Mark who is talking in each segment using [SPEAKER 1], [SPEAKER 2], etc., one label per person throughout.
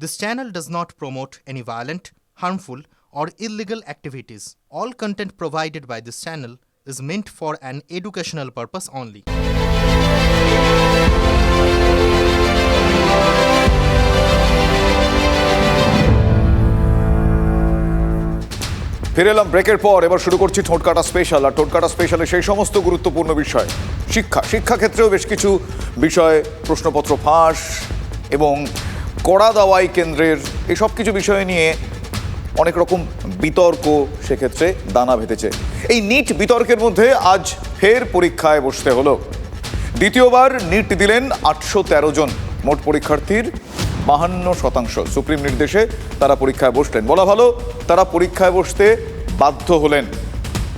[SPEAKER 1] This channel does not promote any violent, harmful, or illegal activities. All content provided by this channel is meant for an educational purpose only.
[SPEAKER 2] ফিরে এলাম ব্রেকের পর এবার শুরু করছি ঠোঁটকাটা special আর ঠোঁটকাটা স্পেশালে সেই সমস্ত গুরুত্বপূর্ণ বিষয় শিক্ষা শিক্ষা ক্ষেত্রেও বেশ কিছু বিষয় প্রশ্নপত্র ফাঁস এবং কড়া দাওয়াই কেন্দ্রের এসব কিছু বিষয় নিয়ে অনেক রকম বিতর্ক সেক্ষেত্রে দানা ভেতেছে। এই নিট বিতর্কের মধ্যে আজ ফের পরীক্ষায় বসতে হলো। দ্বিতীয়বার নিট দিলেন আটশো তেরো জন। মোট পরীক্ষার্থীর বাহান্ন শতাংশ। সুপ্রিম নির্দেশে তারা পরীক্ষায় বসলেন। বলা ভালো, তারা পরীক্ষায় বসতে বাধ্য হলেন।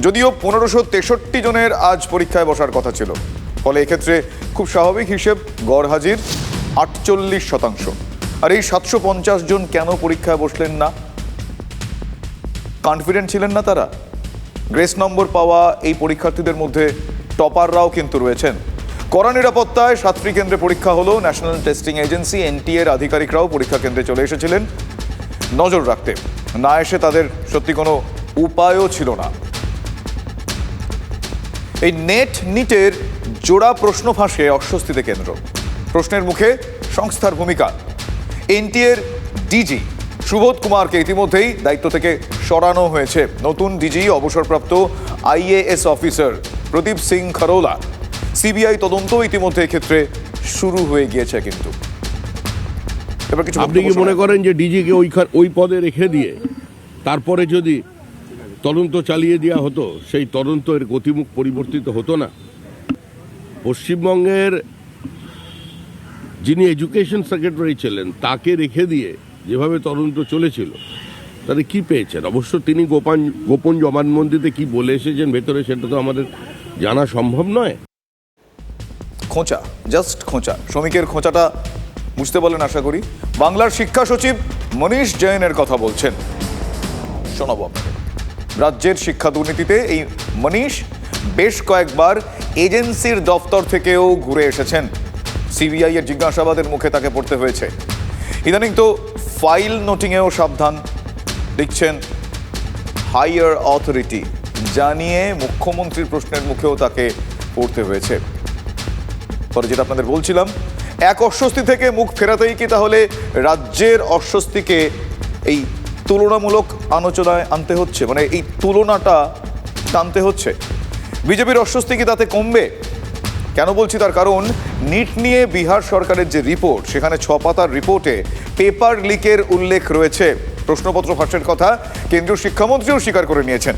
[SPEAKER 2] যদিও পনেরোশো তেষট্টি জনের আজ পরীক্ষায় বসার কথা ছিল। ফলে এক্ষেত্রে খুব স্বাভাবিক হিসেব গড় হাজির আটচল্লিশ শতাংশ। আর এই সাতশো পঞ্চাশ জন কেন পরীক্ষায় বসলেন না? কনফিডেন্ট ছিলেন না তারা? গ্রেস নম্বর পাওয়া এই পরীক্ষার্থীদের মধ্যে টপাররাও কিন্তু রয়েছেন। কড়া নিরাপত্তায় সাতটি কেন্দ্রে পরীক্ষা হলো ন্যাশনাল টেস্টিং এজেন্সি এনটি এর আধিকারিকরাও পরীক্ষা কেন্দ্রে চলে এসেছিলেন। নজর রাখতে, না এসে তাদের সত্যি কোনো উপায়ও ছিল না। এই নেট নিটের জোড়া প্রশ্ন ফাঁসে অস্বস্তিতে কেন্দ্র। প্রশ্নের মুখে সংস্থার ভূমিকা। এনটিএর ডিজি সুবোধ কুমারকে ইতিমধ্যেই দায়িত্ব থেকে সরানো হয়েছে। নতুন ডিজি অবসরপ্রাপ্ত IAS officer Pradeep Singh Kharola. CBI তদন্ত ইতিমধ্যে ক্ষেত্রে শুরু হয়ে গিয়েছে কিন্তু। এবার কিছু
[SPEAKER 3] আপনি কি মনে করেন যে ডিজিকে ওই ওই পদে রেখে দিয়ে তারপরে যদি তদন্ত চালিয়ে দেওয়া হতো সেই তদন্তের গতিমুখ পরিবর্তিত হতো না? পশ্চিমবঙ্গের যিনি এডুকেশন সেক্রেটারি ছিলেন, তাকে রেখে দিয়ে যেভাবে তদন্ত চলেছিল, তাতে কি পেয়েছেন? অবশ্য তিনি গোপন গোপন জবানবন্দিতে কি বলে এসেছেন ভেতরে, সেটা তো আমাদের জানা সম্ভব নয়।
[SPEAKER 2] খোঁচা জাস্ট খোঁচা। শ্রমিকের খোঁচাটা বুঝতে পারলেন আশা করি। বাংলার শিক্ষা সচিব মনীষ জৈনের কথা বলছেন। শোনাবো। রাজ্যের শিক্ষা দুর্নীতিতে এই মনীষ বেশ কয়েকবার এজেন্সির দফতর থেকেও ঘুরে এসেছেন। সিবিআই এর জিজ্ঞাসাবাদের মুখে তাকে পড়তে হয়েছে। ইদানিং তো ফাইল নোটিংয়েও সাবধান, লিখছেন হাইয়ার অথরিটি, জানিয়ে মুখ্যমন্ত্রীর প্রশ্নের মুখেও তাকে পড়তে হয়েছে। পরে যেটা আপনাদের বলছিলাম, এক অস্বস্তি থেকে মুখ ফেরাতেই কি তাহলে রাজ্যের অস্বস্তিকে এই তুলনামূলক আলোচনায় আনতে হচ্ছে? মানে এই তুলনাটা টানতে হচ্ছে? বিজেপির অস্বস্তি কি তাতে কমবে? কেন বলছি তার কারণ? নিট নিয়ে বিহার সরকারের যে রিপোর্ট, সেখানে ছ পাতার রিপোর্টে পেপার লিকের উল্লেখ রয়েছে। প্রশ্নপত্র ফাঁসের কথা কেন্দ্রীয় শিক্ষামন্ত্রীও স্বীকার করে নিয়েছেন।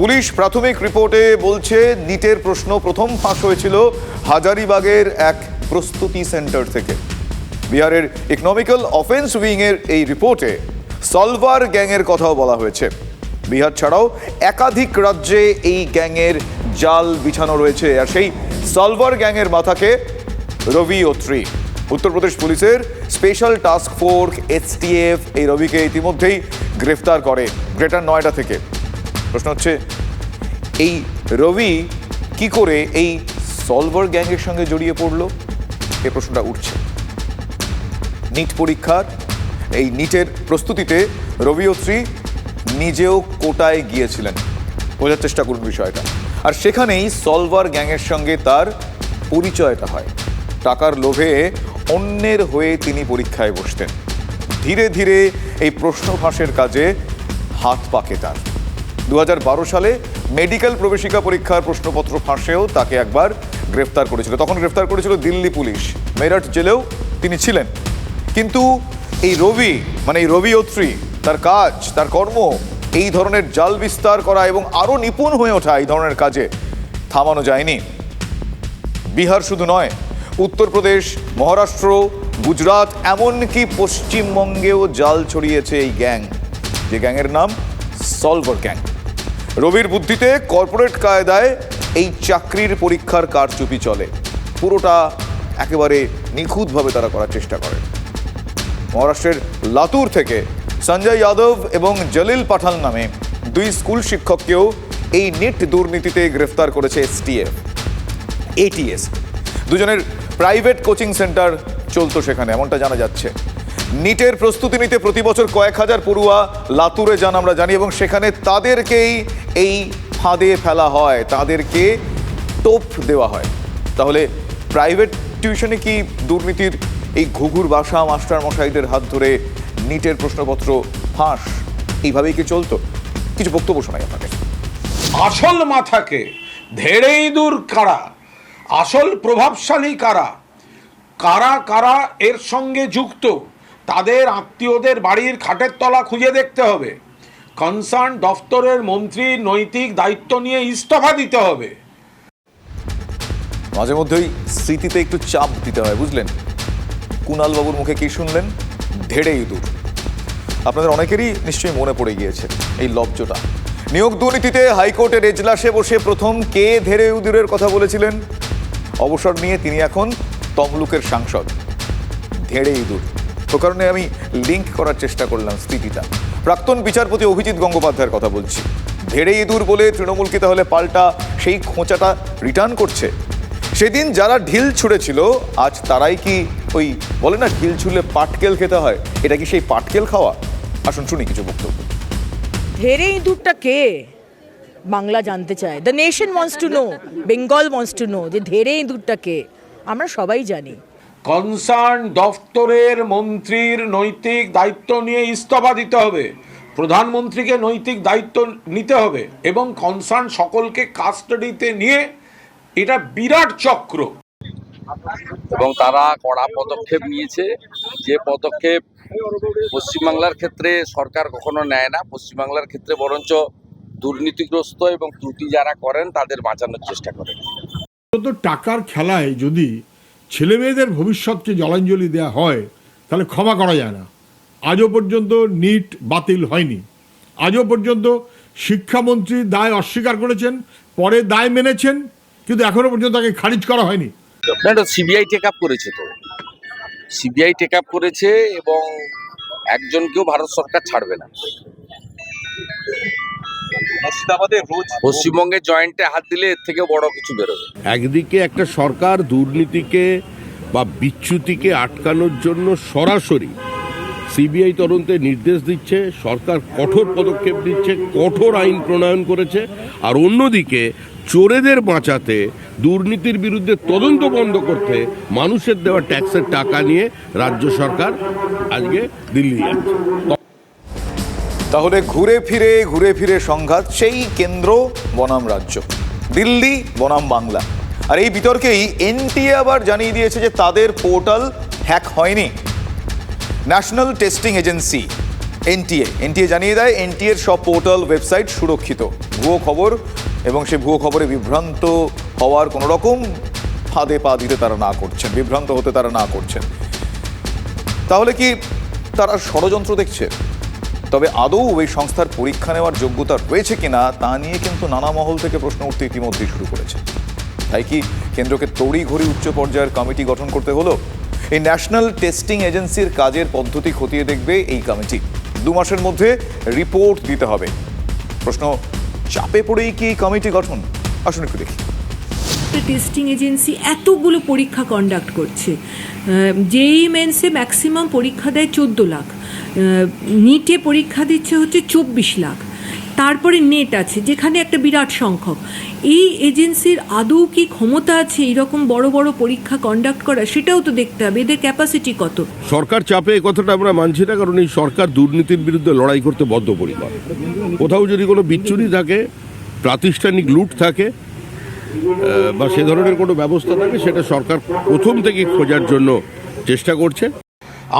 [SPEAKER 2] পুলিশ প্রাথমিক রিপোর্টে বলছে, নিটের প্রশ্ন প্রথম ফাঁস হয়েছিল হাজারিবাগের এক প্রস্তুতি সেন্টার থেকে। বিহারের ইকোনমিক্যাল অফেন্স উইংয়ের এই রিপোর্টে সলভার গ্যাংয়ের কথাও বলা হয়েছে। বিহার ছাড়াও একাধিক রাজ্যে এই গ্যাংয়ের জাল বিছানো রয়েছে আর সেই সলভার গ্যাংয়ের মাথাকে রবি ওত্রি উত্তরপ্রদেশ পুলিশের স্পেশাল টাস্ক ফোর্স এসটিএফ এই রবিকে ইতিমধ্যেই গ্রেফতার করে গ্রেটার নয়ডা থেকে। প্রশ্ন হচ্ছে, এই রবি কি করে এই সলভার গ্যাংয়ের সঙ্গে জড়িয়ে পড়ল? এই প্রশ্নটা উঠছে। নিট পরীক্ষার এই নিটের প্রস্তুতিতে রবিয়ত্রী নিজেও কোটায় গিয়েছিলেন। বোঝার চেষ্টা করুন বিষয়টা। আর সেখানেই সলভার গ্যাংয়ের সঙ্গে তার পরিচয়টা হয়। টাকার লোভে অন্যের হয়ে তিনি পরীক্ষায় বসতেন। ধীরে ধীরে এই প্রশ্ন ফাঁসের কাজে হাত পাকে তার। দু হাজার বারো সালে মেডিকেল প্রবেশিকা পরীক্ষার প্রশ্নপত্র ফাঁসেও তাকে একবার গ্রেফতার করেছিল। তখন গ্রেফতার করেছিল দিল্লি পুলিশ। মেরঠ জেলেও তিনি ছিলেন। কিন্তু এই রবি মানে এই রবি অত্রী, তার কাজ, তার কর্ম এই ধরনের জাল বিস্তার করা এবং আরও নিপুণ হয়ে ওঠা এই ধরনের কাজে থামানো যায়নি। বিহার শুধু নয়, উত্তরপ্রদেশ, মহারাষ্ট্র, গুজরাট, এমনকি পশ্চিমবঙ্গেও জাল ছড়িয়েছে এই গ্যাং। যে গ্যাংয়ের নাম সলভার গ্যাং। রবির বুদ্ধিতে কর্পোরেট কায়দায় এই চাকরির পরীক্ষার কারচুপি চলে। পুরোটা একেবারে নিখুঁতভাবে তারা করার চেষ্টা করে। মহারাষ্ট্রের লাতুর থেকে সঞ্জয় যাদব এবং জলিল পাঠান নামে দুই স্কুল শিক্ষককেও এই নিট দুর্নীতিতে গ্রেফতার করেছে এসটিএফ, এটিএস। দুজনের প্রাইভেট কোচিং সেন্টার চলতো সেখানে, এমনটা জানা যাচ্ছে। নিটের প্রস্তুতি নিতে প্রতি বছর কয়েক হাজার পড়ুয়া লাতুরে যান আমরা জানি, এবং সেখানে তাদেরকেই এই ফাঁদে ফেলা হয়, তাদেরকে টোপ দেওয়া হয়। তাহলে প্রাইভেট টিউশনে কি দুর্নীতির এই ঘুঘুর বাসা মাস্টার মশাইদের হাত ধরে নিটের প্রশ্নপত্র ফাঁস। এইভাবেই কি চলতো? কিছু বক্তব্য শোনাই আপনাকে
[SPEAKER 4] আসল মাথাকে ধেড়েই দূর কারা? আসল প্রভাবশালী কারা? কারা কারা এর সঙ্গে যুক্ত? তাদের আত্মীয়দের বাড়ির খাটের তলা খুঁজে দেখতে হবে। কনসার্ন দফতরের মন্ত্রীর নৈতিক দায়িত্ব নিয়ে ইস্তফা দিতে হবে।
[SPEAKER 2] মাঝে মধ্যেই স্মৃতিতে একটু চাপ দিতে হয় বুঝলেন? কুণাল বাবুর মুখে কি শুনলেন? ধেড়ে ইঁদুর আপনাদের অনেকেরই নিশ্চয়ই মনে পড়ে গিয়েছে এই লব্জটা নিয়োগ দুর্নীতিতে হাইকোর্টের এজলাসে বসে প্রথম কে ধেড়ে ইঁদুরের কথা বলেছিলেন? অবসর নিয়ে তিনি এখন তমলুকের সাংসদ। ধেড়ে ইঁদুর। তো কারণে আমি লিঙ্ক করার চেষ্টা করলাম স্মৃতিটা। প্রাক্তন বিচারপতি অভিজিৎ গঙ্গোপাধ্যায়ের কথা বলছি। ধেড়ে ইঁদুর বলে তৃণমূল কি তাহলে পাল্টা সেই খোঁচাটা রিটার্ন করছে? সেদিন যারা ঢিল ছুঁড়েছিল, আজ তারাই কি ওই বলে না ঢিল ছুঁড়লে পাটকেল খেতে হয়? এটা কি সেই পাটকেল খাওয়া? আসুন শুনি কিছু বক্তব্য।
[SPEAKER 5] ধেরে ইঁদুরটা কে? বাংলা জানতে চায়। The nation wants to know Bengal wants to know যে ধেরে ইঁদুরটা কে? আমরা সবাই জানি।
[SPEAKER 4] কনসার্ন দফতরের মন্ত্রীর নৈতিক দায়িত্ব নিয়ে ইস্তফা দিতে হবে। প্রধানমন্ত্রীকে নৈতিক দায়িত্ব নিতে হবে এবং কনসার্ন সকলকে কাস্টাডিতে নিয়ে এটা বিরাট চক্র।
[SPEAKER 6] এবং তারা কড়া পদক্ষেপ নিয়েছে। যে পদক্ষেপ পশ্চিমবাংলার ক্ষেত্রে সরকার কখনো নেয় না। পশ্চিমবাংলার ক্ষেত্রে বরঞ্চ দুর্নীতিগ্রস্ত এবং ত্রুটি যারা করেন তাদের বাঁচানোর চেষ্টা করেন
[SPEAKER 7] তো টাকার খেলায় যদি ছেলে মেয়েদের ভবিষ্যৎকে জলাঞ্জলি দেওয়া হয় তাহলে ক্ষমা করা যায় না। আজও পর্যন্ত নিট বাতিল হয়নি। আজও পর্যন্ত শিক্ষামন্ত্রী দায় অস্বীকার করেছেন পরে দায় মেনেছেন কিন্তু এখনও পর্যন্ত তাকে খারিজ করা হয়নি।
[SPEAKER 6] সিবিআই টেক আপ করেছে তো? সিবিআই টেক আপ করেছে এবং একজনকেও ভারত সরকার ছাড়বে না। পশ্চিমবঙ্গে জয়েন্টে হাত দিলে এর থেকে বড় কিছু বেরোবে।
[SPEAKER 3] একদিকে একটা সরকার দুর্নীতিকে বা বিচ্ছুতিকে আটকানোর জন্য সরাসরি সিবিআই তদন্তে নির্দেশ দিচ্ছে, সরকার কঠোর পদক্ষেপ দিচ্ছে কঠোর আইন প্রণয়ন করেছে, আর অন্যদিকে চোরেদের বাঁচাতে, দুর্নীতির বিরুদ্ধে তদন্ত বন্ধ করতে মানুষের দেওয়া ট্যাক্সের টাকা নিয়ে রাজ্য সরকার আজকে দিল্লি যাচ্ছে।
[SPEAKER 2] তাহলে ঘুরে ফিরে ঘুরে ফিরে সংঘাত, সেই কেন্দ্র বনাম রাজ্য। দিল্লি বনাম বাংলা। আর এই বিতর্কেই এনটিএ আবার জানিয়ে দিয়েছে যে তাদের পোর্টাল হ্যাক হয়নি। National testing agency, NTA. NTA জানিয়ে দেয়, এনটিএর সব পোর্টাল, ওয়েবসাইট সুরক্ষিত। ভুয়ো খবর এবং সে ভুয়ো খবরে বিভ্রান্ত হওয়ার কোনো রকম ফাঁদে পা দিতে তারা না করছেন, বিভ্রান্ত হতে তারা না করছেন। তাহলে কি তারা ষড়যন্ত্র দেখছে? তবে আদৌ ওই সংস্থার পরীক্ষা নেওয়ার যোগ্যতা রয়েছে কিনা, তা নিয়ে কিন্তু নানা মহল থেকে প্রশ্ন উঠতে ইতিমধ্যেই শুরু করেছে। তাই কি কেন্দ্রকে তড়ি ঘড়ি উচ্চ পর্যায়ের কমিটি গঠন করতে হলো? এই ন্যাশনাল টেস্টিং এজেন্সির কাজের পদ্ধতি খতিয়ে দেখবে এই কমিটি। দু মাসের মধ্যে রিপোর্ট দিতে হবে। প্রশ্ন, চাপে পড়েই কি এই কমিটি গঠন? আসুন একটু দেখি।
[SPEAKER 8] টেস্টিং এজেন্সি এতগুলো পরীক্ষা কন্ডাক্ট করছে। জেই মেন্সে ম্যাক্সিমাম পরীক্ষা দেয় চোদ্দ লাখ। নিটে পরীক্ষা দিচ্ছে হচ্ছে চব্বিশ লাখ। তারপরে নেট আছে যেখানে একটা বিরাট সংখ্যক। এই এজেন্সির আদৌ কি ক্ষমতা আছে এইরকম বড় বড় পরীক্ষা কন্ডাক্ট করা সেটাও তো দেখতে হবে। এদের ক্যাপাসিটি কত?
[SPEAKER 3] সরকার চাপে এ কথাটা আমরা মানছি না কারণ এই সরকার দুর্নীতির বিরুদ্ধে লড়াই করতে বদ্ধপরিকর। কোথাও যদি কোনো বিচ্ছুরি থাকে প্রাতিষ্ঠানিক লুট থাকে বা সে ধরনের কোনো ব্যবস্থা থাকে সেটা সরকার প্রথম থেকে খোঁজার জন্য চেষ্টা করছে।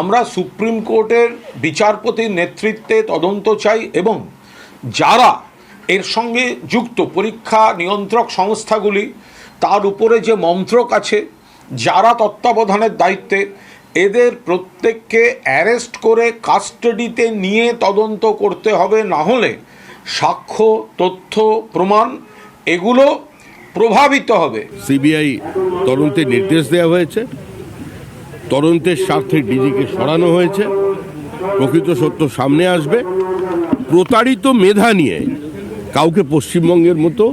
[SPEAKER 4] আমরা সুপ্রিম কোর্টের বিচারপতির নেতৃত্বে তদন্ত চাই এবং যারা এর সঙ্গে যুক্ত পরীক্ষা নিয়ন্ত্রক সংস্থাগুলি, তার উপরে যে মন্ত্রক আছে, যারা তত্ত্বাবধানের দায়িত্বে, এদের প্রত্যেককে অ্যারেস্ট করে কাস্টাডিতে নিয়ে তদন্ত করতে হবে, না হলে সাক্ষ্য, তথ্য, প্রমাণ এগুলো প্রভাবিত হবে।
[SPEAKER 3] সিবিআই তদন্তের নির্দেশ দেওয়া হয়েছে। তদন্তের স্বার্থে ডিজিকে সরানো হয়েছে। প্রকৃত সত্য সামনে আসবে। প্রতারিত মেধা নিয়ে কাউকে পশ্চিমবঙ্গের মতো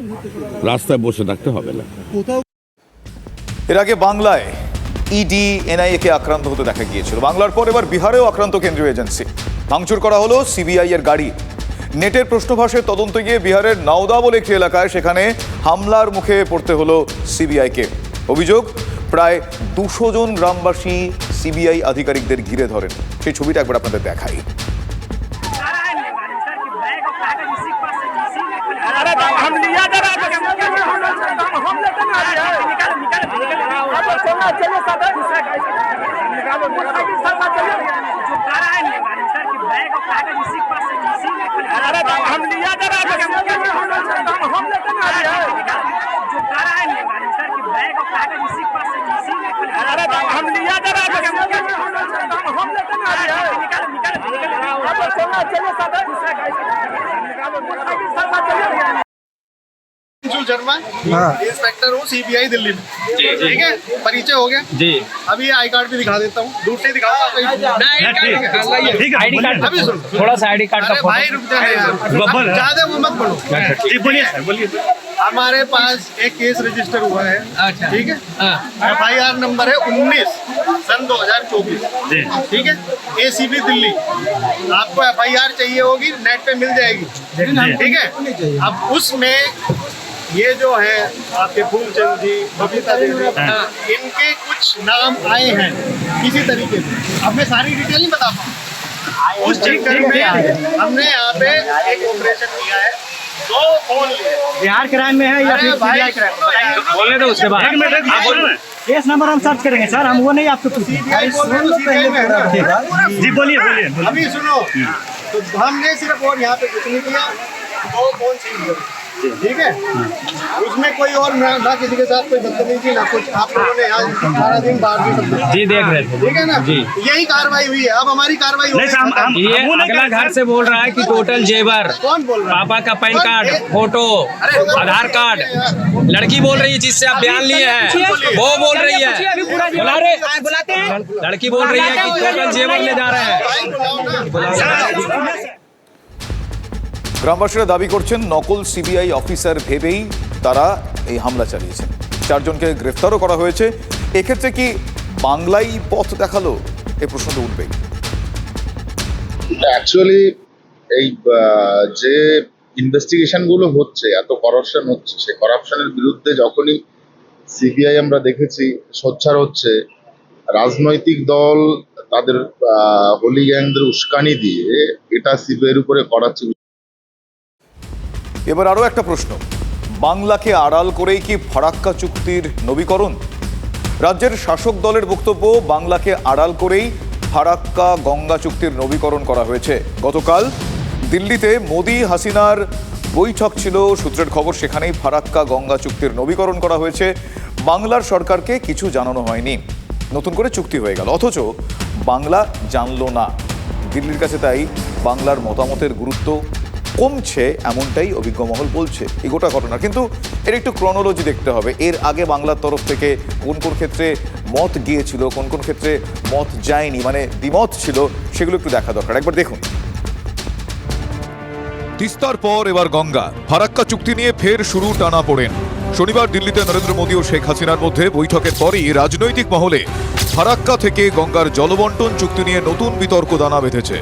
[SPEAKER 3] রাস্তায় বসে থাকতে হবে না।
[SPEAKER 2] এর আগে বাংলায় ইডি এনআইএ কে আক্রান্ত হতে দেখা গিয়েছিল। বাংলার পর এবার বিহারেও আক্রান্ত কেন্দ্রীয় এজেন্সি। ভাঙচুর করা হলো সিবিআই এর গাড়ি। নেটের প্রশ্নভাসের তদন্ত গিয়ে বিহারের নাওদা বলে একটি এলাকায় সেখানে হামলার মুখে পড়তে হলো সিবিআইকে অভিযোগ প্রায় দুশো জন গ্রামবাসী সিবিআই আধিকারিকদের ঘিরে ধরেন। সেই ছবিটা একবার আপনাদের দেখাই।
[SPEAKER 9] हम लिया जरा हम लेते निकाल निकाल चलो चलो सब निकालो मोटरसाइकिल सब चलो जो करा है सर की बैग और कागज़ इसी के पास है इसी ने अरे हम लिया जरा हम लेते जो करा है सर की बैग और कागज़ इसी के पास है इसी ने अरे हम लिया जरा हम लेते चलना चलिए साथ दूसरा गाइस निकालो मोटरसाइकिल साथ चलिए
[SPEAKER 10] चलो शर्मा इंस्पेक्टर हूँ सीबीआई दिल्ली में। ठीक है? परिचय हो गया? जी। अभी आई कार्ड भी दिखा देता हूँ। दूर से ही?
[SPEAKER 9] कार्ड
[SPEAKER 10] अभी सुन।
[SPEAKER 9] थोड़ा सा आईडी कार्ड का
[SPEAKER 10] भाई रुक जाए ज़्यादा वो मत बोलो।
[SPEAKER 9] बोलिए।
[SPEAKER 10] हमारे पास एक केस रजिस्टर हुआ है।
[SPEAKER 9] अच्छा।
[SPEAKER 10] ठीक है? एफ़ आई आर नंबर है उन्नीस सन दो हज़ार चौबीस। ठीक है? A C B Delhi. आपको एफ़ आई आर चाहिए होगी नेट पे मिल जाएगी। ठीक है? अब उसमें ये जो है आपके फूलचंद जी बबीता देवी इनके कुछ नाम आए हैं किसी तरीके से? अब मैं सारी डिटेल नहीं बता पाऊँ उस चक्कर में हमने यहाँ पे एक ऑपरेशन किया है। दो फ़ोन लिए
[SPEAKER 9] बिहार क्राइम में है या फिर। बोलने दो उसके बाद। केस नंबर हम सर्च करेंगे सर हम वो नहीं आपको
[SPEAKER 10] हो, है?
[SPEAKER 9] जी बोलिए बोलिए
[SPEAKER 10] अभी सुनो। तो हमने सिर्फ़ और यहाँ पे कुछ नहीं किया दो फ़ोन सील ठीक है? उसमें कोई और ना, ना किसी के साथ कोई बदतमीजी ना कुछ। आप लोगों ने आज सारा दिन बाहर भी सब
[SPEAKER 9] जी देख रहे थे।
[SPEAKER 10] ठीक है ना? जी। यही कार्रवाई हुई है। अब हमारी कार्रवाई हो खत्म।
[SPEAKER 11] ये अगला घर से बोल रहा है कि टोटल जेवर।
[SPEAKER 10] कौन बोल रहा है?
[SPEAKER 11] पापा का
[SPEAKER 10] PAN
[SPEAKER 11] card
[SPEAKER 10] photo
[SPEAKER 11] Aadhaar card. लड़की बोल रही है जिससे आप बयान लिए हैं। वो बोल रही है।
[SPEAKER 5] बुलाते हैं।
[SPEAKER 11] लड़की बोल रही है कि टोटल जेवर ले जा रहे हैं।
[SPEAKER 2] গ্রামবাসীরা দাবি করছেন, নকল সিবিআই অফিসার ভেবেই তারা এই হামলা চালিয়েছেন। চারজনকে গ্রেফতারও করা হয়েছে। এক্ষেত্রে কি বাংলাই পথ দেখাল? এই প্রশ্ন উঠবে
[SPEAKER 12] অ্যাকচুয়ালি এই যে ইনভেস্টিগেশনগুলো হচ্ছে, এত করাপশন হচ্ছে, সেই করাপশনের বিরুদ্ধে যখনই সিবিআই আমরা দেখেছি, সোচ্চার হচ্ছে, রাজনৈতিক দল তাদের হোলি গ্যাংদের উস্কানি দিয়ে এটা সিবিআইয়ের উপরে করাচ্ছে
[SPEAKER 2] এবার আরও একটা প্রশ্ন। বাংলাকে আড়াল করেই কি ফারাক্কা চুক্তির নবীকরণ? রাজ্যের শাসক দলের বক্তব্য, বাংলাকে আড়াল করেই ফারাক্কা গঙ্গা চুক্তির নবীকরণ করা হয়েছে। গতকাল দিল্লিতে মোদি হাসিনার বৈঠক ছিল, সূত্রের খবর সেখানেই ফারাক্কা গঙ্গা চুক্তির নবীকরণ করা হয়েছে। বাংলার সরকারকে কিছু জানানো হয়নি। নতুন করে চুক্তি হয়ে গেল। অথচ বাংলা জানলো না। দিল্লির কাছে তাই বাংলার মতামতের গুরুত্ব কমছে, এমনটাই অভিজ্ঞ মহল বলছে এই গোটা ঘটনা কিন্তু এর একটু ক্রনোলজি দেখতে হবে। এর আগে বাংলার তরফ থেকে কোন কোন ক্ষেত্রে মত গিয়েছিল, কোন কোন ক্ষেত্রে মত যায়নি মানে দ্বিমত ছিল, সেগুলো একটু দেখা দরকার। একবার দেখুন। তিস্তার পর এবার গঙ্গা। ফারাক্কা চুক্তি নিয়ে ফের শুরু টানা পড়েন। শনিবার দিল্লিতে নরেন্দ্র মোদী ও শেখ হাসিনার মধ্যে বৈঠকের পরই রাজনৈতিক মহলে ফারাক্কা থেকে গঙ্গার জলবন্টন চুক্তি নিয়ে নতুন বিতর্ক দানা বেঁধেছে।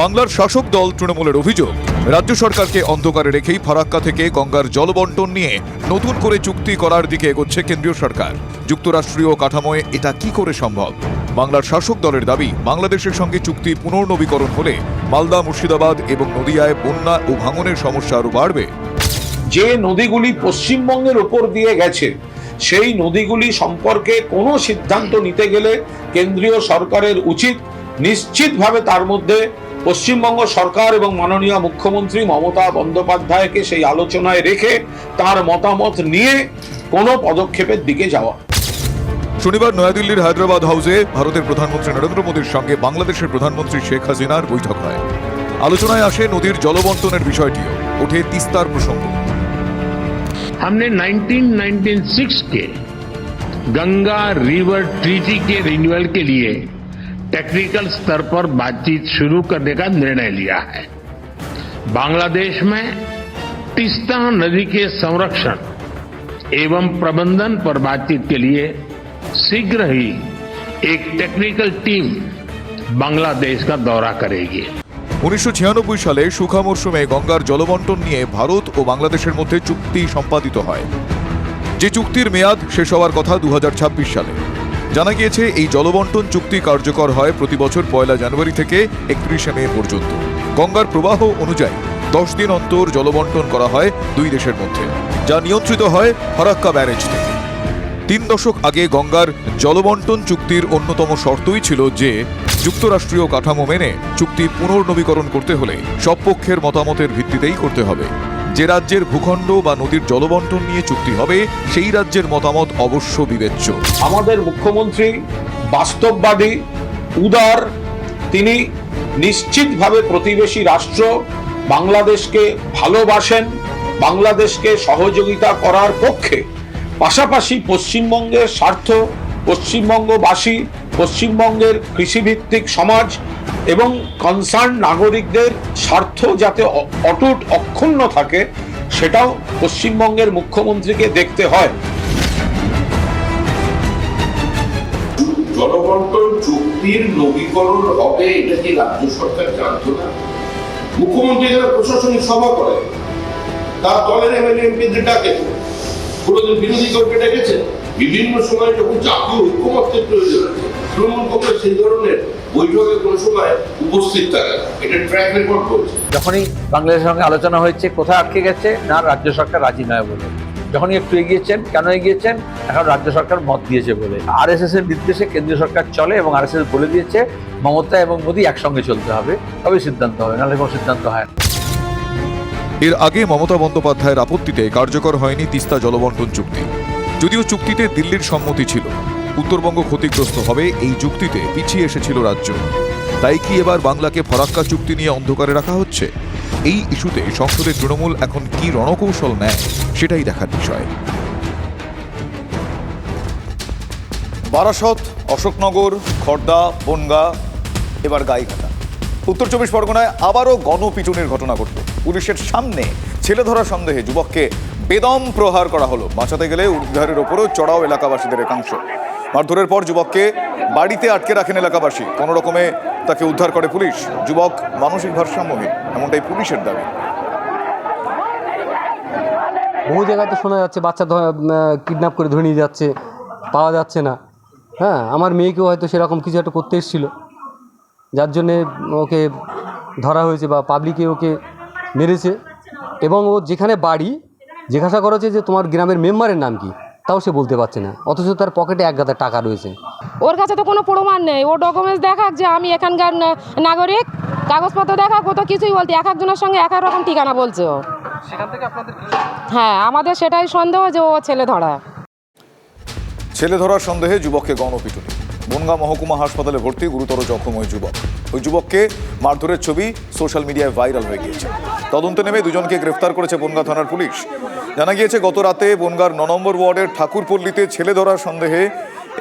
[SPEAKER 2] বাংলার শাসক দল তৃণমূলের অভিযোগ রাজ্য সরকারকে অন্ধকারে রেখেই ফারাক্কা থেকে গঙ্গার জলবন্টন নিয়ে নতুন করে চুক্তি করার দিকে এগোচ্ছে কেন্দ্রীয় সরকার। যুক্তরাষ্ট্রীয় কাঠামোয় এটা কি করে সম্ভব? বাংলার শাসক দলের দাবি, বাংলাদেশের সঙ্গে চুক্তি পুনর্নবীকরণ হলে মালদা, মুর্শিদাবাদ এবং নদিয়ায় বন্যা ও ভাঙনের সমস্যা আরও বাড়বে।
[SPEAKER 4] যে নদীগুলি পশ্চিমবঙ্গের উপর দিয়ে গেছে, সেই নদীগুলি সম্পর্কে কোনো সিদ্ধান্ত নিতে গেলে কেন্দ্রীয় সরকারের উচিত নিশ্চিতভাবে তার মধ্যে পশ্চিমবঙ্গ সরকার এবং মাননীয় মুখ্যমন্ত্রী মমতা বন্দ্যোপাধ্যায়কে সেই আলোচনায় রেখে তার মতামত নিয়ে কোনো পদক্ষেপের দিকে যাওয়া
[SPEAKER 2] শনিবার নয়াদিল্লির হায়দ্রাবাদ হাউসে ভারতের প্রধানমন্ত্রী নরেন্দ্র মোদীর সঙ্গে বাংলাদেশের প্রধানমন্ত্রী শেখ হাসিনার বৈঠক হয় আলোচনায় আসে নদীর জলবন্টনের বিষয়টিও ওঠে তিস্তার প্রসঙ্গ
[SPEAKER 3] हमने 1996 के गंगा रिवर ट्रीटी के रिन्यूअल के लिए टेक्निकल स्तर पर बातचीत शुरू करने का निर्णय लिया है बांग्लादेश में तिस्ता नदी के संरक्षण एवं प्रबंधन पर बातचीत के लिए शीघ्र ही
[SPEAKER 13] एक टेक्निकल टीम बांग्लादेश का दौरा करेगी
[SPEAKER 2] উনিশশো সালে সুখা মরশুমে গঙ্গার জলবন্টন নিয়ে ভারত ও বাংলাদেশের মধ্যে চুক্তি সম্পাদিত হয় যে চুক্তির মেয়াদ শেষ হওয়ার কথা দু সালে জানা গিয়েছে, এই জলবন্টন চুক্তি কার্যকর হয় প্রতি বছর পয়লা জানুয়ারি থেকে একত্রিশে মে পর্যন্ত। গঙ্গার প্রবাহ অনুযায়ী দশ দিন অন্তর জলবন্টন করা হয় দুই দেশের মধ্যে, যা নিয়ন্ত্রিত হয় ফরাক্কা ব্যারেজ থেকে। তিন দশক আগে গঙ্গার জলবন্টন চুক্তির অন্যতম শর্তই ছিল যে, যুক্তরাষ্ট্রীয় কাঠামো মেনে চুক্তি পুনর্নবীকরণ করতে হলে সব পক্ষের মতামতের ভিত্তিতেই করতে হবে। যে রাজ্যের ভূখণ্ড বা নদীর জলবন্টন নিয়ে চুক্তি হবে, সেই রাজ্যের মতামত অবশ্য বিবেচ্য।
[SPEAKER 4] আমাদের মুখ্যমন্ত্রী বাস্তববাদী, উদার, তিনি নিশ্চিতভাবে প্রতিবেশী রাষ্ট্র বাংলাদেশকে ভালোবাসেন, বাংলাদেশকে সহযোগিতা করার পক্ষে। পাশাপাশি পশ্চিমবঙ্গের স্বার্থ, পশ্চিমবঙ্গবাসী, পশ্চিমবঙ্গের কৃষিভিত্তিক সমাজ এবং কনসার্ন নাগরিকদের স্বার্থ যাতে অটুট অক্ষুণ্ণ থাকে, সেটাও পশ্চিমবঙ্গের মুখ্যমন্ত্রীকে দেখতে হয়।
[SPEAKER 3] জলবন্টন চুক্তির নবীকরণ হবে, এটা কি রাজ্য সরকার জানতো না? মুখ্যমন্ত্রী যারা প্রশাসনিক সভা করে, তার দলের এমএলএ এমপিদের ডাকে, কোনোদিন বিরোধী দলকে ডেকেছে? বিভিন্ন সময় যখন জাতীয় ঐক্যমত্যের প্রয়োজন আছে তৃণমূল কংগ্রেস সেই ধরনের বৈঠকে কোনো সময় উপস্থিত থাকে এটা ট্র্যাক রেকর্ড করছে
[SPEAKER 11] যখনই বাংলাদেশের সঙ্গে আলোচনা হয়েছে কোথায় আটকে গেছে না রাজ্য সরকার রাজি নয় বলে। যখনই একটু এগিয়েছেন কেন এগিয়েছেন? এখন রাজ্য সরকার মত দিয়েছে বলে। আরএসএস এর নির্দেশে কেন্দ্রীয় সরকার চলে এবং আরএসএস বলে দিয়েছে মমতা এবং মোদী একসঙ্গে চলতে হবে। তবে সিদ্ধান্ত হবে নাহলে কোনো সিদ্ধান্ত হয় না।
[SPEAKER 2] এর আগে মমতা বন্দ্যোপাধ্যায়ের আপত্তিতে কার্যকর হয়নি তিস্তা জলবন্টন চুক্তি। যদিও চুক্তিতে দিল্লির সম্মতি ছিল। উত্তরবঙ্গ ক্ষতিগ্রস্ত হবে এই চুক্তিতে পিছিয়ে এসেছিল রাজ্য। তাই কি এবার বাংলাকে ফরাক্কা চুক্তি নিয়ে অন্ধকারে রাখা হচ্ছে? এই ইস্যুতে সংসদে তৃণমূল এখন কি রণকৌশল নেয়, সেটাই দেখার বিষয়। বারাসত, অশোকনগর খড়দা বনগা, এবার গাইঘাটা। উত্তর চব্বিশ পরগনায় আবারও গণপিটুনির ঘটনা ঘটল। পুলিশের সামনে ছেলে ধরা সন্দেহে যুবককে বেদম প্রহার করা হলো। বাঁচাতে গেলে উদ্ধারের ওপরও চড়াও এলাকাবাসীদের একাংশ। মারধরের পর যুবককে বাড়িতে আটকে রাখেন এলাকাবাসী। কোনো রকমে তাকে উদ্ধার করে পুলিশ। যুবক মানসিক ভারসাম্যহীন, এমনটাই পুলিশের দাবি।
[SPEAKER 14] বহু জায়গায় তো শোনা যাচ্ছে, বাচ্চা কিডন্যাপ করে ধরে নিয়ে যাচ্ছে, পাওয়া যাচ্ছে না। হ্যাঁ আমার মেয়েকেও হয়তো সেরকম কিছু একটা করতে এসেছিল। যার জন্যে ওকে ধরা হয়েছে বা পাবলিকে ওকে মেরেছে। এবং ও যেখানে বাড়ি, জিজ্ঞাসা করা হচ্ছে যে তোমার গ্রামের মেম্বারের নাম কি? তাও সে বলতে পারছে না। অথচ তার পকেটে এক গাদা টাকা রয়েছে।
[SPEAKER 15] ওর কাছে তো কোনো প্রমাণ নেই। ও ডকুমেন্টস দেখাক যে আমি এখানকার নাগরিক। কাগজপত্র দেখাক ও তো কিছুই বলতে এক একজনের সঙ্গে এক এক রকম ঠিকানা বলছে ও। হ্যাঁ আমাদের সেটাই সন্দেহ যে ও ছেলে ধরা।
[SPEAKER 2] ছেলে ধরার সন্দেহে যুবককে গণপিটুনি। বনগাঁ মহকুমা হাসপাতালে ভর্তি গুরুতর জখম ওই যুবক। ওই যুবককে মারধরের ছবি সোশ্যাল মিডিয়ায় ভাইরাল হয়ে গিয়েছে। তদন্তে নেমে দুজনকে গ্রেফতার করেছে বনগাঁ থানার পুলিশ। জানা গিয়েছে, গত রাতে বনগাঁর ন নম্বর ওয়ার্ডের ঠাকুরপল্লীতে ছেলে ধরার সন্দেহে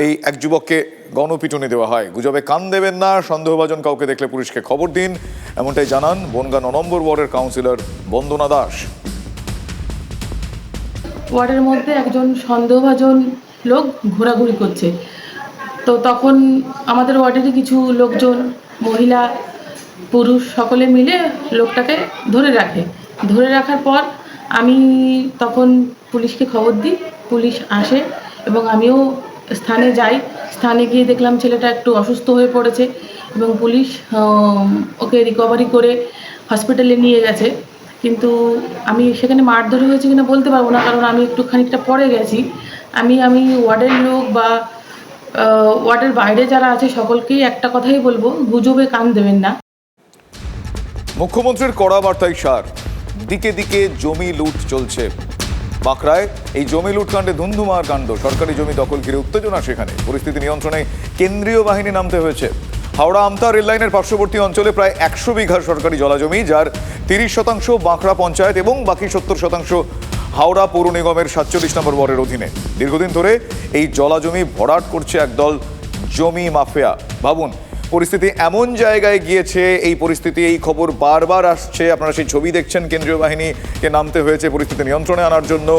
[SPEAKER 2] এই এক যুবককে গণপিটুনি দেওয়া হয়। গুজবে কান দেবেন না, সন্দেহভাজন কাউকে দেখলে পুলিশকে খবর দিন, এমনটাই জানান বনগাঁ ন নম্বর ওয়ার্ডের কাউন্সিলর বন্দনা দাস।
[SPEAKER 16] ওয়ার্ডের মধ্যে একজন সন্দেহভাজন লোক ঘোরাঘুরি করছে। তো তখন আমাদের ওয়ার্ডেরই কিছু লোকজন, মহিলা, পুরুষ, সকলে মিলে লোকটাকে ধরে রাখে। ধরে রাখার পর আমি তখন পুলিশকে খবর দিই, পুলিশ আসে এবং আমিও স্থানে যাই। স্থানে গিয়ে দেখলাম ছেলেটা একটু অসুস্থ হয়ে পড়েছে এবং পুলিশ ওকে রিকভারি করে হসপিটালে নিয়ে গেছে। কিন্তু আমি সেখানে মারধর হয়েছে কিনা বলতে পারব না, কারণ আমি একটু খানিকটা পরে গেছি। আমি আমি ওয়ার্ডের লোক বা ওয়ার্ডের বাইরে যারা আছে সকলকেই একটা কথাই বলব, গুজবে কান দেবেন না।
[SPEAKER 2] মুখ্যমন্ত্রীর কড়া বার্তায় সার। দিকে দিকে জমি লুট চলছে। বাঁকড়ায় এই জমি লুটকাণ্ডে ধুন্ধুমার কাণ্ড। সরকারি জমি দখল ঘিরে উত্তেজনা সেখানে। পরিস্থিতি নিয়ন্ত্রণে কেন্দ্রীয় বাহিনী নামতে হয়েছে। হাওড়া আমতা রেললাইনের পার্শ্ববর্তী অঞ্চলে প্রায় একশো বিঘা সরকারি জলাজমি, যার তিরিশ শতাংশ বাঁকড়া পঞ্চায়েত এবং বাকি সত্তর শতাংশ হাওড়া পৌর নিগমের সাতচল্লিশ নম্বর ওয়ার্ডের অধীনে। দীর্ঘদিন ধরে এই জলাজমি ভরাট করছে একদল জমি মাফিয়া। ভাবুন পরিস্থিতি এমন জায়গায় গিয়েছে, এই পরিস্থিতি, এই খবর বারবার আসছে। আপনারা সেই ছবি দেখছেন, কেন্দ্রীয় বাহিনীকে নামতে হয়েছে পরিস্থিতি নিয়ন্ত্রণে আনার জন্য।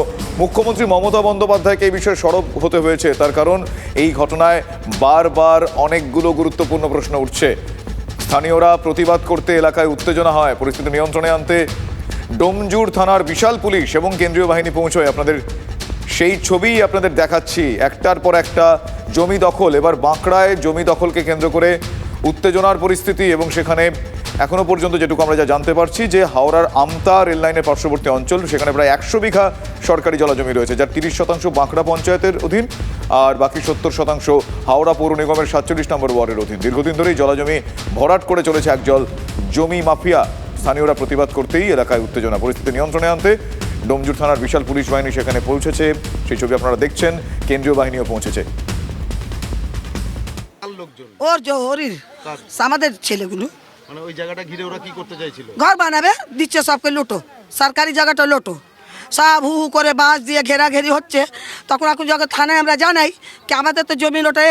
[SPEAKER 2] মুখ্যমন্ত্রী মমতা বন্দ্যোপাধ্যায়কে এই বিষয়ে সরব হতে হয়েছে। তার কারণ, এই ঘটনায় বারবার অনেকগুলো গুরুত্বপূর্ণ প্রশ্ন উঠছে। স্থানীয়রা প্রতিবাদ করতে এলাকায় উত্তেজনা হয়। পরিস্থিতি নিয়ন্ত্রণে আনতে ডোমজুর থানার বিশাল পুলিশ এবং কেন্দ্রীয় বাহিনী পৌঁছয়। আপনাদের সেই ছবি আপনাদের দেখাচ্ছি। একটার পর একটা জমি দখল। এবার বাঁকড়ায় জমি দখলকে কেন্দ্র করে উত্তেজনার পরিস্থিতি এবং সেখানে এখনও পর্যন্ত যেটুকু আমরা যা জানতে পারছি যে হাওড়ার আমতা রেললাইনের পার্শ্ববর্তী অঞ্চল, সেখানে প্রায় একশো বিঘা সরকারি জলাজমি রয়েছে, যার তিরিশ শতাংশ বাঁকড়া পঞ্চায়েতের অধীন আর বাকি সত্তর শতাংশ হাওড়া পৌর নিগমের সাতচল্লিশ নম্বর ওয়ার্ডের অধীন। দীর্ঘদিন ধরেই জলাজমি ভরাট করে চলেছে একজল জমি মাফিয়া। স্থানীয়রা প্রতিবাদ করতেই এলাকায় উত্তেজনা। পরিস্থিতি নিয়ন্ত্রণে আনতে ডোমজুর থানার বিশাল পুলিশ বাহিনী সেখানে পৌঁছেছে। সেই ছবি আপনারা দেখছেন, কেন্দ্রীয় বাহিনীও পৌঁছেছে।
[SPEAKER 17] ওর যে হরির আমাদের ছেলেগুলো।
[SPEAKER 1] মানে ওই জায়গাটা ঘিরে ওরা কি করতে চাইছিল?
[SPEAKER 17] ঘর বানাবে দিচ্ছে সবকে লোটো। সরকারি জায়গাটা লোটো। সব হু হু করে বাঁশ দিয়ে ঘেরাঘেরি হচ্ছে। তখন এখন যখন থানায় আমরা জানাই কি আমাদের তো জমি লোটে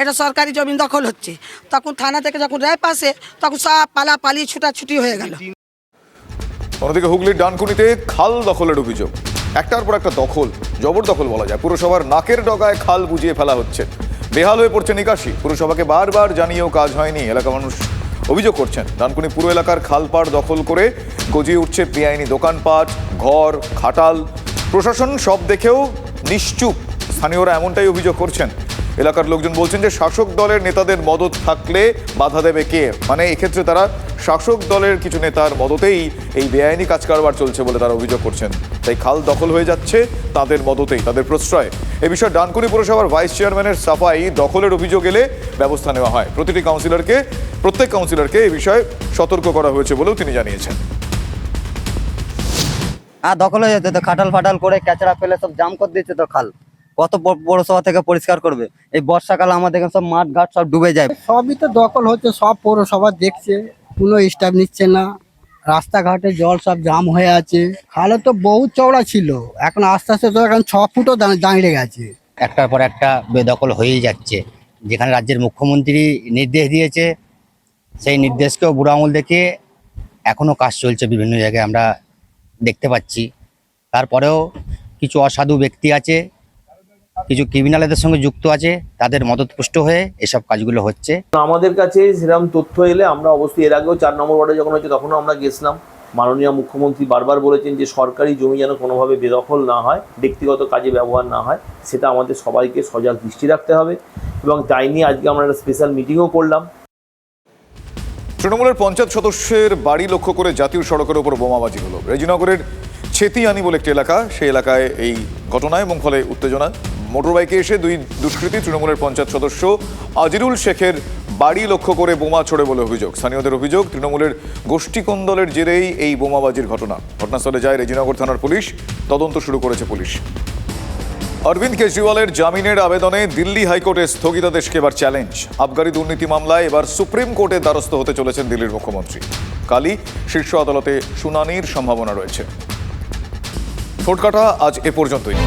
[SPEAKER 17] এটা সরকারি জমি দখল হচ্ছে। তখন থানা থেকে যখন রায় পাশে তখন সব পালাপালি ছুটাছুটি হয়ে গেল।
[SPEAKER 2] অন্যদিকে হুগলির ডানকুনিতে খাল দখলের অভিযোগ। একটার পর একটা দখল জবরদখল বলা যায়। পুরসভার নাকের ডগায় খাল বুঝিয়ে ফেলা হচ্ছে। বেহাল হয়ে পড়ছে নিকাশি। পুরসভাকে বারবার জানিয়েও কাজ হয়নি। এলাকা মানুষ অভিযোগ করছেন। ডানকুনি পুরো এলাকার খালপাড় দখল করে গজিয়ে উঠছে বেআইনি দোকানপাট, ঘর, খাটাল। প্রশাসন সব দেখেও নিশ্চুপ। স্থানীয়রা এমনটাই অভিযোগ করছেন। এলাকার লোকজন বলছেন যে শাসক দলের নেতাদের মদত থাকলে বাধা দেবে কে? মানে এক্ষেত্রে তারা শাসক দলের কিছু নেতার মদতেই এই বেআইনি কাজ কারবার চলছে বলে তারা অভিযোগ করছেন। তাই খাল দখল হয়ে যাচ্ছে তাদের মদতেই তাদের প্রশ্রয়। এ বিষয়ে ডানকুনি পুরসভার ভাইস চেয়ারম্যানের সাফাই দখলের অভিযোগ এলে ব্যবস্থা নেওয়া হয়। প্রতিটি কাউন্সিলরকে প্রত্যেক কাউন্সিলরকে এ বিষয়ে সতর্ক করা হয়েছে বলেও তিনি জানিয়েছেন।
[SPEAKER 18] হ্যাঁ দখল হয়ে যেত তো খাটাল ফাটাল করে ক্যাচড়া ফেলে সব জাম করে দিচ্ছে তো খাল। কত পৌরসভা থেকে পরিষ্কার করবে? এই বর্ষাকাল আমাদের এখানে সব মাঠ ঘাট সব ডুবে যায়।
[SPEAKER 19] সবই তো দখল হচ্ছে সব পৌরসভা দেখছে। কোনো স্টাফ নিচ্ছে না। রাস্তাঘাটে জল সব জাম হয়ে আছে। খালে তো বহুত চওড়া ছিল। এখন আস্তে আস্তে তো এখন ছ ফুটও দাঁড়িয়ে গেছে।
[SPEAKER 20] একটার পর একটা বেদখল হয়েই যাচ্ছে। যেখানে রাজ্যের মুখ্যমন্ত্রী নির্দেশ দিয়েছে, সেই নির্দেশকেও বুড়ো আঙুল দেখে এখনও কাজ চলছে বিভিন্ন জায়গায় আমরা দেখতে পাচ্ছি। তারপরেও কিছু অসাধু ব্যক্তি আছে কিছু ক্রিমিনালদের সঙ্গে যুক্ত আছে তাদের মদতপুষ্ট হয়ে এসব কাজগুলো হচ্ছে।
[SPEAKER 11] আমাদের কাছে সেরকম তথ্য এলে আমরা অবশ্যই এর আগেও চার নম্বর ওয়ার্ডে যখন হয়েছে তখনও আমরা গেছিলাম। মাননীয় মুখ্যমন্ত্রী বারবার বলেছেন যে সরকারি জমি যেন কোনোভাবে বেদখল না হয় ব্যক্তিগত কাজে ব্যবহার না হয় সেটা আমাদের সবাইকে সজাগ দৃষ্টি রাখতে হবে এবং তাই নিয়ে আজকে আমরা একটা স্পেশাল মিটিংও করলাম।
[SPEAKER 2] তৃণমূলের পঞ্চায়েত সদস্যের বাড়ি লক্ষ্য করে জাতীয় সড়কের উপর বোমাবাজি হলো। রেজিনগরের ছেতিয়ানি বলে একটি এলাকা সেই এলাকায় এই ঘটনায় এবং ফলে উত্তেজনা। মোটরবাইকে এসে দুই দুষ্কৃতী তৃণমূলের পঞ্চায়েত সদস্য আজিরুল শেখের বাড়ি লক্ষ্য করে বোমা ছড়ে বলে অভিযোগ। স্থানীয়দের অভিযোগ, তৃণমূলের গোষ্ঠী কোন্দলের জেরেই এই বোমাবাজির ঘটনা। ঘটনাস্থলে যায় রেজিনগর থানার পুলিশ। তদন্ত শুরু করেছে পুলিশ। অরবিন্দ কেজরিওয়ালের জামিনের আবেদনে দিল্লি হাইকোর্টে স্থগিতাদেশকে এবার চ্যালেঞ্জ। আবগারি দুর্নীতি মামলায় এবার সুপ্রিম কোর্টের দ্বারস্থ হতে চলেছেন দিল্লির মুখ্যমন্ত্রী। কালই শীর্ষ আদালতে শুনানির সম্ভাবনা রয়েছে। ঠোঁটকাটা আজ এ পর্যন্তই।